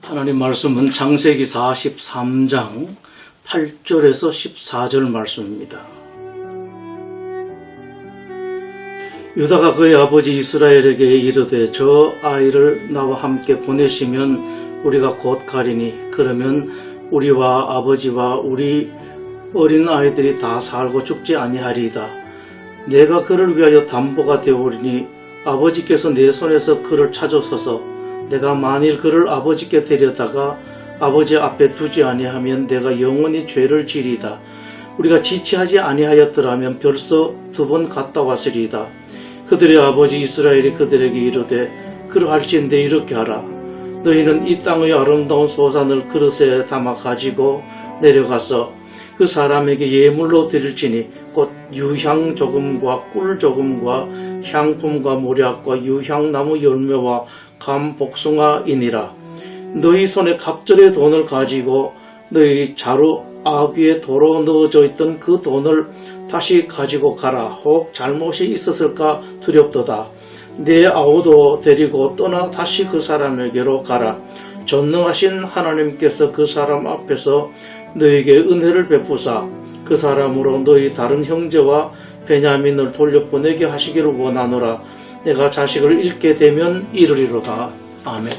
하나님 말씀은 창세기 43장 8절에서 14절 말씀입니다. 유다가 그의 아버지 이스라엘에게 이르되 저 아이를 나와 함께 보내시면 우리가 곧 가리니 그러면 우리와 아버지와 우리 어린 아이들이 다 살고 죽지 아니하리이다. 내가 그를 위하여 담보가 되오리니 아버지께서 내 손에서 그를 찾으소서 내가 만일 그를 아버지께 데려다가 아버지 앞에 두지 아니하면 내가 영원히 죄를 지리다. 우리가 지체하지 아니하였더라면 벌써 두 번 갔다 왔으리이다. 그들의 아버지 이스라엘이 그들에게 이르되 그러할지인데 이렇게 하라. 너희는 이 땅의 아름다운 소산을 그릇에 담아 가지고 내려가서 그 사람에게 예물로 드릴지니 곧 유향 조금과 꿀 조금과 향품과 모략과 유향나무 열매와 감 복숭아이니라. 너희 손에 갑절의 돈을 가지고 너희 자루 아귀에 도로 넣어져 있던 그 돈을 다시 가지고 가라. 혹 잘못이 있었을까 두렵도다. 내 아우도 데리고 떠나 다시 그 사람에게로 가라. 전능하신 하나님께서 그 사람 앞에서 너에게 은혜를 베푸사 그 사람으로 너희 다른 형제와 베냐민을 돌려보내게 하시기를 원하노라. 내가 자식을 잃게 되면 이르리로다. 아멘.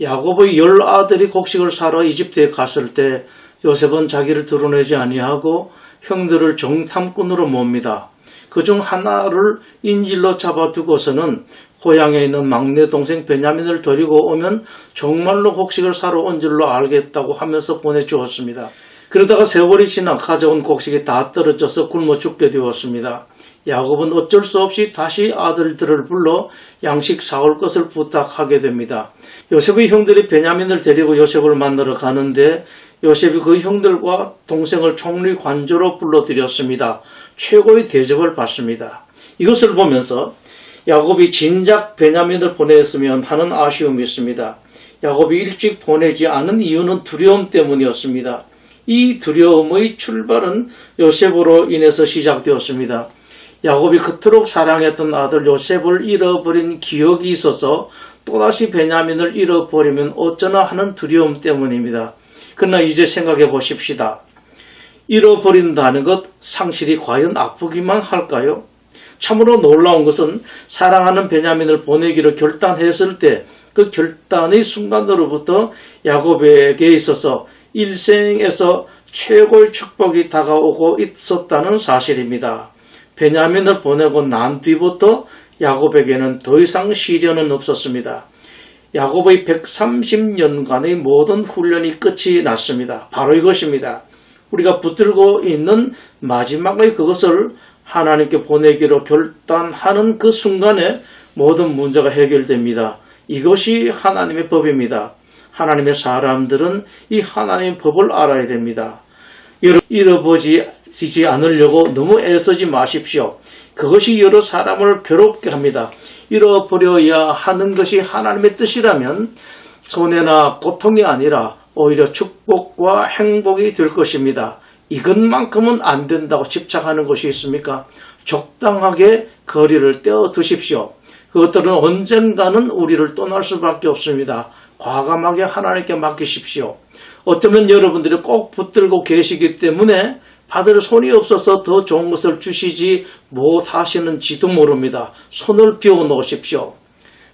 야곱의 열 아들이 곡식을 사러 이집트에 갔을 때 요셉은 자기를 드러내지 아니하고 형들을 정탐꾼으로 몹니다. 그 중 하나를 인질로 잡아두고서는 고향에 있는 막내 동생 베냐민을 데리고 오면 정말로 곡식을 사러 온 줄로 알겠다고 하면서 보내주었습니다. 그러다가 세월이 지나 가져온 곡식이 다 떨어져서 굶어 죽게 되었습니다. 야곱은 어쩔 수 없이 다시 아들들을 불러 양식 사올 것을 부탁하게 됩니다. 요셉의 형들이 베냐민을 데리고 요셉을 만나러 가는데 요셉이 그 형들과 동생을 총리 관저로 불러들였습니다. 최고의 대접을 받습니다. 이것을 보면서 야곱이 진작 베냐민을 보냈으면 하는 아쉬움이 있습니다. 야곱이 일찍 보내지 않은 이유는 두려움 때문이었습니다. 이 두려움의 출발은 요셉으로 인해서 시작되었습니다. 야곱이 그토록 사랑했던 아들 요셉을 잃어버린 기억이 있어서 또다시 베냐민을 잃어버리면 어쩌나 하는 두려움 때문입니다. 그러나 이제 생각해 보십시다. 잃어버린다는 것 상실이 과연 아프기만 할까요? 참으로 놀라운 것은 사랑하는 베냐민을 보내기로 결단했을 때 그 결단의 순간으로부터 야곱에게 있어서 일생에서 최고의 축복이 다가오고 있었다는 사실입니다. 베냐민을 보내고 난 뒤부터 야곱에게는 더 이상 시련은 없었습니다. 야곱의 130년간의 모든 훈련이 끝이 났습니다. 바로 이것입니다. 우리가 붙들고 있는 마지막의 그것을 하나님께 보내기로 결단하는 그 순간에 모든 문제가 해결됩니다. 이것이 하나님의 법입니다. 하나님의 사람들은 이 하나님의 법을 알아야 됩니다. 잃어버리지 않으려고 너무 애쓰지 마십시오. 그것이 여러 사람을 괴롭게 합니다. 잃어버려야 하는 것이 하나님의 뜻이라면 손해나 고통이 아니라 오히려 축복과 행복이 될 것입니다. 이것만큼은 안 된다고 집착하는 것이 있습니까? 적당하게 거리를 떼어 두십시오. 그것들은 언젠가는 우리를 떠날 수밖에 없습니다. 과감하게 하나님께 맡기십시오. 어쩌면 여러분들이 꼭 붙들고 계시기 때문에 받을 손이 없어서 더 좋은 것을 주시지 못하시는지도 모릅니다. 손을 비워 놓으십시오.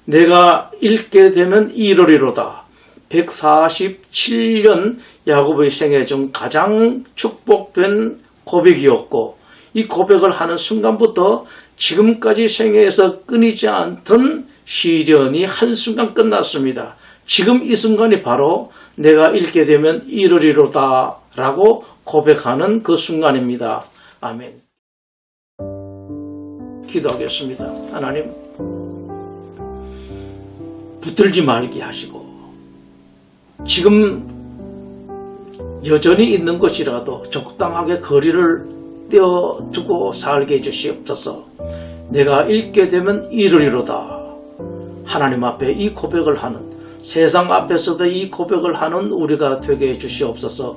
내가 읽게 되면 이러리로다. 147년 야곱의 생애 중 가장 축복된 고백이었고 이 고백을 하는 순간부터 지금까지 생애에서 끊이지 않던 시련이 한순간 끝났습니다. 지금 이 순간이 바로 내가 읽게 되면 이르리로다 라고 고백하는 그 순간입니다. 아멘. 기도하겠습니다. 하나님, 붙들지 말게 하시고, 지금 여전히 있는 것이라도 적당하게 거리를 떼어두고 살게 해주시옵소서. 내가 읽게 되면 이르리로다. 하나님 앞에 이 고백을 하는 세상 앞에서도 이 고백을 하는 우리가 되게 해주시옵소서.